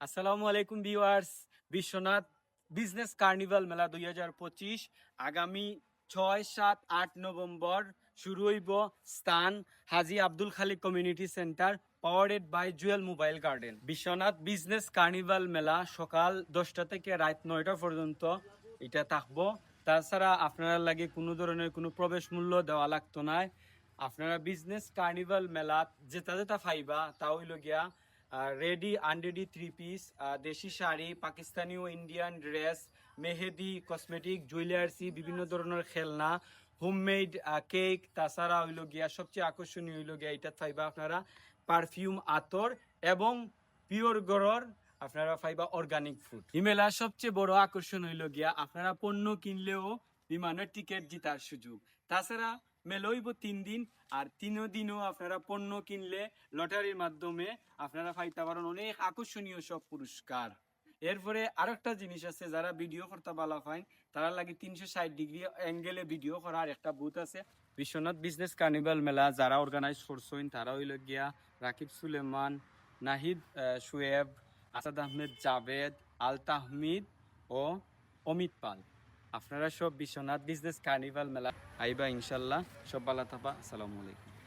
আসসালামু আলাইকুম viewers, Biswanath business carnival মেলা দুই হাজার পঁচিশ, আগামী ছয় সাত আট নভেম্বর শুরু হইব স্থান Haji Abdul Khalik community centre powered by Jewel mobile garden Biswanath business carnival মেলা সকাল দশটা থেকে রাত নয়টা পর্যন্ত এটা থাকব। তাছাড়া আপনারা লাগে কোনো ধরনের কোনো প্রবেশ মূল্য দেওয়া লাগতো না। আপনারা বিজনেস কার্নিভাল মেলা যেটা যেটা ফাইবা তা হইল গিয়া রেডি আনরেডি থ্রি পিস দেশি শাড়ি, পাকিস্তানি ও ইন্ডিয়ান ড্রেস মেহেদি কসমেটিক জুয়েলার্সি বিভিন্ন ধরনের খেলনা হোমমেড কেক তাছাড়া হইল গিয়া সবচেয়ে আকর্ষণীয় হইল গিয়া এটা ফাইবা আপনারা পারফিউম আতর এবং পিওর গড়র আপনারা ফাইবা অর্গানিক ফুড ইমেলা সবচেয়ে বড় আকর্ষণ হইল গিয়া আপনারা পণ্য কিনলেও বিমানের টিকিট জিতার সুযোগ। তাছাড়া মেলইব তিন দিন, আর তিনও দিনও আপনারা পণ্য কিনলে লটারির মাধ্যমে আপনারা পাইতে পারেন অনেক আকর্ষণীয় সব পুরস্কার। এরপরে আরেকটা জিনিস আছে, যারা ভিডিও করতে ভালো হয় তারা লাগে তিনশো ষাট ডিগ্রি অ্যাঙ্গেলে ভিডিও করার একটা বুথ আছে। বিশ্বনাথ বিজনেস কার্নিভাল মেলা, যারা অর্গানাইজ করছেন, তারা হইল গিয়া রাকিব সুলেমান, নাহিদ শুয়েব আসাদ আহমেদ জাভেদ, আল তাহমিদ ও অমিত পাল। আপনারা সব বিশ্বনাথ বিজনেস কার্নিভাল মেলা আইবা ইনশাল্লাহ। সব ভালো থাকা আসসালামু আলাইকুম।